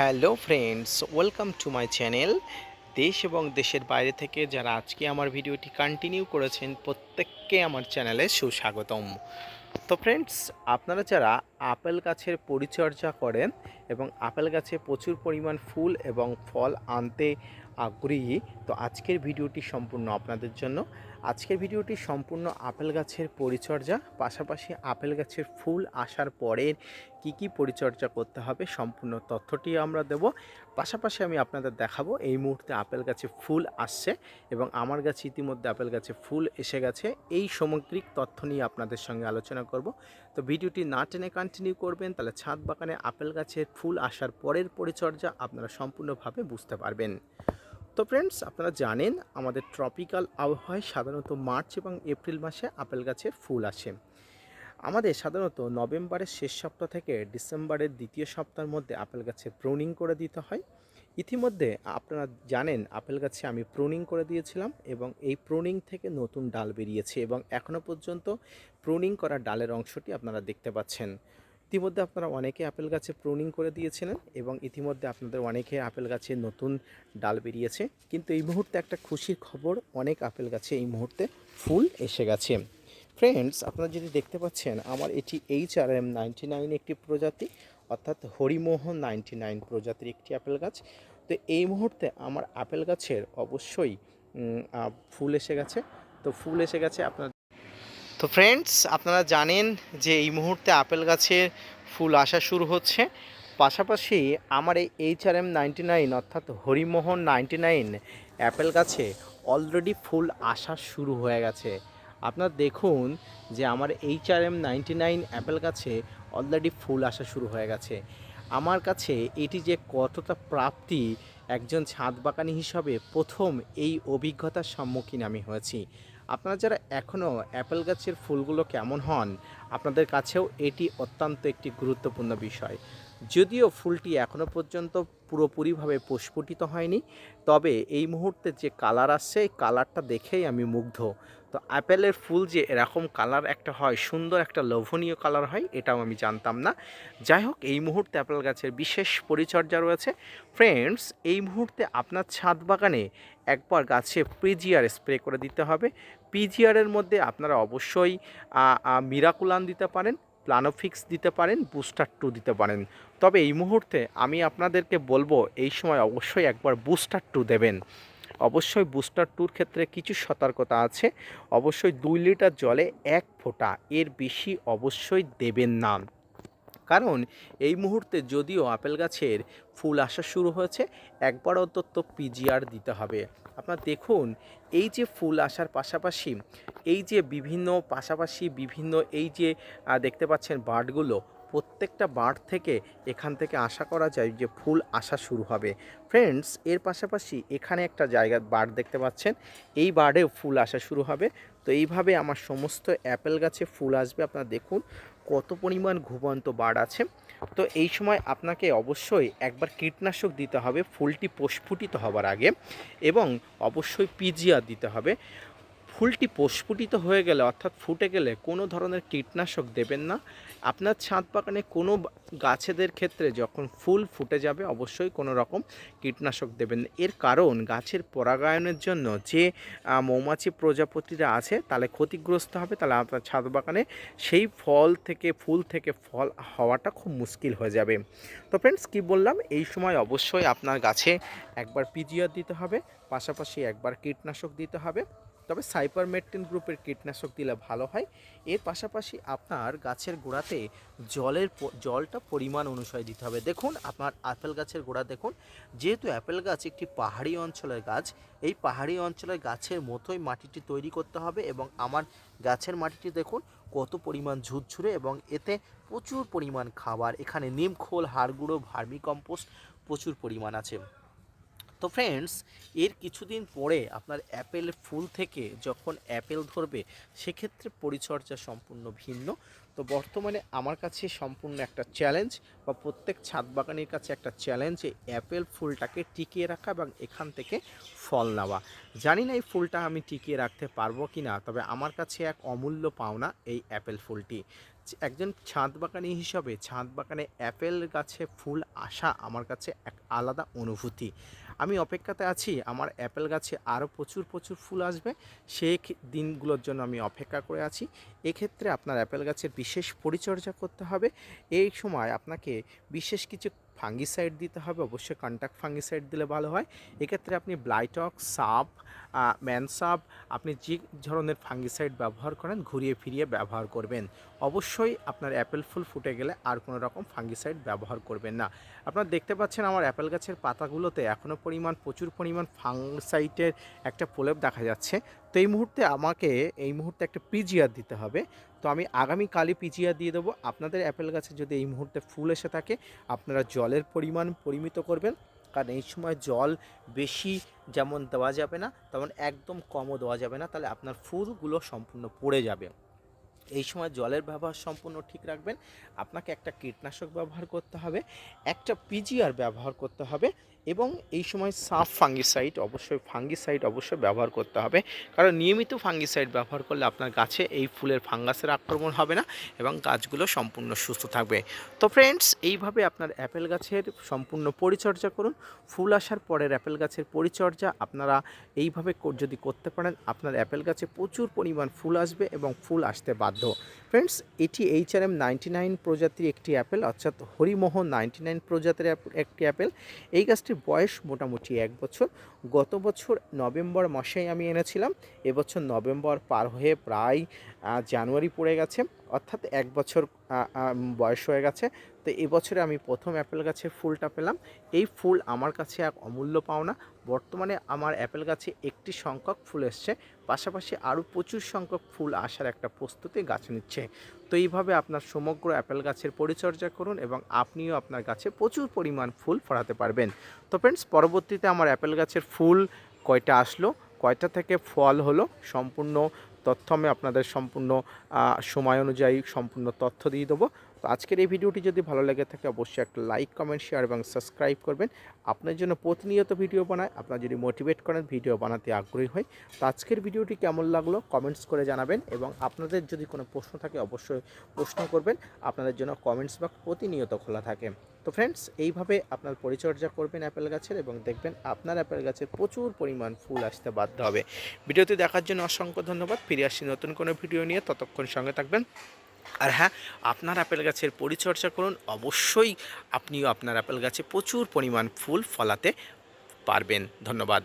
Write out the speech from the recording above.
Hello friends, welcome to my channel. দেশ এবং দেশের বাইরে থেকে যারা আজকে আমার ভিডিওটি কন্টিনিউ করেছেন, প্রত্যেককে আমার চ্যানেলে সুস্বাগতম। তো ফ্রেন্ডস, আপনারা যারা আপেল গাছের পরিচর্যা করেন এবং আপেল গাছে প্রচুর পরিমাণ ফুল এবং ফল আনতে আগ্রহী, তো আজকের ভিডিওটি সম্পূর্ণ আপনাদের জন্য। আজকের ভিডিওটি সম্পূর্ণ আপেল গাছের পরিচর্যা, পাশাপাশি আপেল গাছের ফুল আসার পরের কি কি পরিচর্যা করতে হবে সম্পূর্ণ তথ্যটি আমরা দেব। পাশাপাশি আমি আপনাদের দেখাবো এই মুহূর্তে আপেল গাছে ফুল আসছে এবং আমার গাছে ইতিমধ্যে আপেল গাছে ফুল এসে গেছে। এই সামগ্রিক তথ্য নিয়ে আপনাদের সঙ্গে আলোচনা করব। তো ভিডিওটি না টেনে কন্টিনিউ করবেন, তাহলে ছাদ বাগানে আপেল গাছের ফুল আসার পরের পরিচর্যা আপনারা সম্পূর্ণভাবে বুঝতে পারবেন। তো ফ্রেন্ডস আপনারা জানেন আমাদের ট্রপিক্যাল আবহাওয়ায় সাধারণত মার্চ এবং এপ্রিল মাসে আপেল গাছের ফুল আসে। আমাদের সাধারণত নভেম্বরের শেষ সপ্তাহ থেকে ডিসেম্বরের দ্বিতীয় সপ্তাহের মধ্যে আপেল গাছের প্রুনিং করে দিতে হয়। ইতিমধ্যে আপনারা জানেন আপেল গাছে আমি প্রুনিং করে দিয়েছিলাম এবং এই প্রুনিং থেকে নতুন ডাল বেরিয়েছে এবং এখনও পর্যন্ত প্রুনিং করা ডালের অংশটি আপনারা দেখতে পাচ্ছেন। ইতিমধ্যে আপনারা অনেকে আপেল গাছে প্রুনিং করে দিয়েছিলেন এবং ইতিমধ্যে আপনাদের অনেকে আপেল গাছে নতুন ডাল বেরিয়েছে। কিন্তু এই মুহূর্তে একটা খুশির খবর, অনেক আপেল গাছে এই মুহূর্তে ফুল এসে গেছে। ফ্রেন্ডস আপনারা যদি দেখতে পাচ্ছেন, আমার এটি H R M ninety nine একটি প্রজাতি, অর্থাৎ হরিমোহন নাইনটি নাইন প্রজাতির একটি আপেল গাছ। তো এই মুহূর্তে আমার আপেল গাছের অবশ্যই ফুল এসে গেছে। তো ফুল এসে গেছে, আপনার তো ফ্রেন্ডস আপনারা জানেন যে এই মুহূর্তে আপেল গাছের ফুল আসা শুরু হচ্ছে। পাশাপাশি আমার এই H R M ninety nine অর্থাৎ হরিমোহন নাইনটি নাইন অ্যাপেল গাছে অলরেডি ফুল আসা শুরু হয়ে গেছে। আপনার দেখুন যে আমার H R M ninety nine apple গাছে অলরেডি ফুল আসা শুরু হয়ে গেছে। আমার কাছে এটি যে কতটা প্রাপ্তি একজন ছাদ বাগানি হিসাবে প্রথম এই অভিজ্ঞতার সম্মুখীন আমি হয়েছি। আপনারা যারা এখনও অ্যাপেল গাছের ফুলগুলো কেমন হন, আপনাদের কাছেও এটি অত্যন্ত একটি গুরুত্বপূর্ণ বিষয়। যদিও ফুলটি এখনও পর্যন্ত পুরোপুরিভাবে প্রস্ফুটিত হয়নি, তবে এই মুহূর্তে যে কালার আসছে, এই কালারটা দেখেই আমি মুগ্ধ। তো অ্যাপেলের ফুল যে এরকম কালার একটা হয়, সুন্দর একটা লোভনীয় কালার হয়, এটাও আমি জানতাম না। যাই হোক, এই মুহূর্তে অ্যাপেল গাছের বিশেষ পরিচর্যা রয়েছে। ফ্রেন্ডস এই মুহূর্তে আপনার ছাদ বাগানে একবার গাছে পিজিআর স্প্রে করে দিতে হবে। পিজিআরের মধ্যে আপনারা অবশ্যই মিরাকুলান দিতে পারেন প্লানোফিক্স দিতে পারেন বুস্টার টু দিতে পারেন। তবে এই মুহূর্তে আমি আপনাদেরকে বলব, এই সময় অবশ্যই একবার বুস্টার টু দেবেন। অবশ্যই বুস্টার টুর ক্ষেত্রে কিছু সতর্কতা আছে। অবশ্যই দুই লিটার জলে এক ফোঁটা, এর বেশি অবশ্যই দেবেন না। কারণ এই মুহূর্তে যদিও আপেল গাছের ফুল আসা শুরু হয়েছে, একবার অন্তত পিজিআর দিতে হবে। আপনার দেখুন, এই যে ফুল আসার পাশাপাশি, এই যে বিভিন্ন পাশাপাশি বিভিন্ন এই যে দেখতে পাচ্ছেন বার্ডগুলো প্রত্যেকটা বার্ড থেকে এখান থেকে আশা করা যায় যে ফুল আসা শুরু হবে। ফ্রেন্ডস এর পাশাপাশি এখানে একটা জায়গা বার্ড দেখতে পাচ্ছেন। এই বার্ডেও ফুল আসা শুরু হবে। তো এইভাবে আমার সমস্ত অ্যাপেল গাছে ফুল আসবে। আপনারা দেখুন কত পরিমাণ ঘুমন্ত বার্ড আছে। তো এই সময় আপনাকে অবশ্যই একবার কীটনাশক দিতে হবে। ফুলটি প্রস্ফুটিত হবার আগে এবং অবশ্যই পিজিআর দিতে হবে। ফুলটি প্রস্ফুটিত হয়ে গেলে অর্থাৎ ফুটে গেলে কোনো ধরনের কীটনাশক দেবেন না। আপনার ছাদ বাগানে কোনো গাছেদের ক্ষেত্রে যখন ফুল ফুটে যাবে অবশ্যই কোনো রকম কীটনাশক দেবেন। এর কারণ গাছের পরাগায়নের জন্য যে মৌমাছি প্রজাপতিরা আছে তাহলে ক্ষতিগ্রস্ত হবে, তাহলে আপনার ছাদ বাগানে সেই ফল থেকে, ফুল থেকে ফল হওয়াটা খুব মুশকিল হয়ে যাবে। তো ফ্রেন্ডস কী বললাম? এই সময় অবশ্যই আপনার গাছে একবার পিজিআর দিতে হবে, পাশাপাশি একবার কীটনাশক দিতে হবে। তবে সাইপারমেট্রিন গ্রুপের কীটনাশক দিলে ভালো হয়। এর পাশাপাশি আপনার গাছের গোড়াতে জলের জলটা পরিমাণ অনুসারে দিতে হবে। দেখুন, আপনার আপেল গাছের গোড়া দেখুন, যেহেতু অ্যাপেল গাছ একটি পাহাড়ি অঞ্চলের গাছ, এই পাহাড়ি অঞ্চলের গাছের মতোই মাটিটি তৈরি করতে হবে এবং আমার গাছের মাটিটি দেখুন, কত পরিমাণ ঝুরঝুরে এবং এতে প্রচুর পরিমাণ খাবার। এখানে নিমখোল হাড়গুঁড়ো ভার্মি কম্পোস্ট প্রচুর পরিমাণ আছে। তো ফ্রেন্ডস এর কিছুদিন পরে আপনার অ্যাপেল ফুল থেকে যখন অ্যাপেল ধরবে, সেক্ষেত্রে পরিচর্যা সম্পূর্ণ ভিন্ন। তো বর্তমানে আমার কাছে সম্পূর্ণ একটা চ্যালেঞ্জ বা প্রত্যেক ছাদ বাগানের কাছে একটা চ্যালেঞ্জ এই অ্যাপেল ফুলটাকে টিকিয়ে রাখা এবং এখান থেকে ফল নেওয়া। জানি না এই ফুলটা আমি টিকিয়ে রাখতে পারব কি না তবে আমার কাছে এক অমূল্য পাওনা এই অ্যাপেল ফুলটি। একজন ছাদ বাগানি হিসাবে ছাদ বাগানে অ্যাপেল গাছে ফুল আসা আমার কাছে এক আলাদা অনুভূতি। আমি অপেক্ষাতে আছি, আমার অ্যাপেল গাছে আরও প্রচুর প্রচুর ফুল আসবে। সেই দিনগুলোর জন্য আমি অপেক্ষা করে আছি। এক্ষেত্রে আপনার অ্যাপেল গাছের বিশেষ পরিচর্যা করতে হবে। এই সময় আপনাকে বিশেষ কিছু ফাঙ্গিসাইড দিতে হবে, অবশ্যই কন্ট্যাক্ট ফাঙ্গিসাইড দিলে ভালো হয়। এক্ষেত্রে আপনি ব্লাইটক সাপ ম্যানসাপ আপনি যে ধরনের ফাঙ্গিসাইড ব্যবহার করেন, ঘুরিয়ে ফিরিয়ে ব্যবহার করবেন। অবশ্যই আপনার অ্যাপেল ফুল ফুটে গেলে আর কোনো রকম ফাঙ্গিসাইড ব্যবহার করবেন না। আপনারা দেখতে পাচ্ছেন আমার অ্যাপেল গাছের পাতাগুলোতে এখনও পরিমাণ, প্রচুর পরিমাণ ফাঙ্গসাইটের একটা প্রলেপ দেখা যাচ্ছে। তো এই মুহূর্তে আমাকে, এই মুহূর্তে একটা পিজিআর দিতে হবে। তো আমি আগামীকালই পিজিআর দিয়ে দেবো। আপনাদের অ্যাপেল গাছে যদি এই মুহূর্তে ফুল এসে থাকে, আপনারা জলের পরিমাণ পরিমিত করবেন। কারণ এই সময় জল বেশি যেমন দেওয়া যাবে না, তেমন একদম কমও দেওয়া যাবে না। তাহলে আপনার ফুলগুলো সম্পূর্ণ পড়ে যাবে। এই সময় জলের ব্যবহার সম্পূর্ণ ঠিক রাখবেন। আপনাকে একটা কীটনাশক ব্যবহার করতে হবে। একটা পিজিআর ব্যবহার করতে হবে। এবং এই সময় সাফ ফাঙ্গিসাইড অবশ্যই ফাঙ্গিসাইড অবশ্যই ব্যবহার করতে হবে। কারণ নিয়মিত ফাঙ্গিসাইড ব্যবহার করলে আপনার গাছে এই ফুলের ফাঙ্গাসের আক্রমণ হবে না এবং গাছগুলো সম্পূর্ণ সুস্থ থাকবে। তো ফ্রেন্ডস এইভাবে আপনার অ্যাপেল গাছের সম্পূর্ণ পরিচর্যা করুন। ফুল আসার পরের অ্যাপেল গাছের পরিচর্যা আপনারা এইভাবে যদি করতে পারেন, আপনার অ্যাপেল গাছে প্রচুর পরিমাণ ফুল আসবে এবং ফুল আসতে বাধ্য। ফ্রেন্ডস এটি H R M ninety nine প্রজাতির একটি অ্যাপেল, অর্থাৎ হরিমোহন নাইনটি নাইন প্রজাতির একটি অ্যাপেল। এই গাছটির বয়স মোটামুটি এক বছর। গত বছর নভেম্বর মাসেই আমি এনেছিলাম। এবছর নভেম্বর পার হয়ে প্রায় জানুয়ারি পড়ে গেছে। অর্থাৎ এক বছর বয়স হয়ে গেছে। তো এবছরে আমি প্রথম অ্যাপেল গাছের ফুলটা পেলাম। এই ফুল আমার কাছে এক অমূল্য পাওনা। বর্তমানে আমার অ্যাপেল গাছে একটি সংখ্যক ফুল এসছে। পাশাপাশি আরও প্রচুর সংখ্যক ফুল আসার একটা প্রস্তুতি গাছ নিচ্ছে। তো এইভাবে আপনার সমগ্র অ্যাপেল গাছের পরিচর্যা করুন এবং আপনিও আপনার গাছে প্রচুর পরিমাণ ফুল ফলাতে পারবেন। তো ফ্রেন্ডস পরবর্তীতে আমার অ্যাপেল গাছের ফুল কয়টা আসলো? কয়টা থেকে ফল হলো? সম্পূর্ণ তথ্য আমি আপনাদের সম্পূর্ণ সময় অনুযায়ী সম্পূর্ণ তথ্য দিয়ে দেবো। তো আজকের এই ভিডিওটি যদি ভালো লেগে থাকে, অবশ্যই একটা লাইক, কমেন্ট, শেয়ার এবং সাবস্ক্রাইব করবেন। আপনার জন্য প্রতিনিয়ত ভিডিও বানায়, আপনার যদি মোটিভেট করেন, ভিডিও বানাতে আগ্রহী হয় তো আজকের ভিডিওটি কেমন লাগল কমেন্টস করে জানাবেন এবং আপনাদের যদি কোনো প্রশ্ন থাকে, অবশ্যই প্রশ্ন করবেন। আপনাদের জন্য কমেন্টস বক্স প্রতিনিয়ত খোলা থাকে। তো ফ্রেন্ডস এইভাবে আপনার পরিচর্যা করবেন অ্যাপেল গাছের এবং দেখবেন আপনার অ্যাপেল গাছে প্রচুর পরিমাণ ফুল আসতে বাধ্য হবে। ভিডিওটি দেখার জন্য অসংখ্য ধন্যবাদ। ফিরে আসছি নতুন কোনো ভিডিও নিয়ে। ততক্ষণ সঙ্গে থাকবেন। আর হ্যাঁ আপনার আপেল গাছের পরিচর্যা করুন। অবশ্যই আপনিও আপনার আপেল গাছে প্রচুর পরিমাণ ফুল ফলাতে পারবেন। ধন্যবাদ।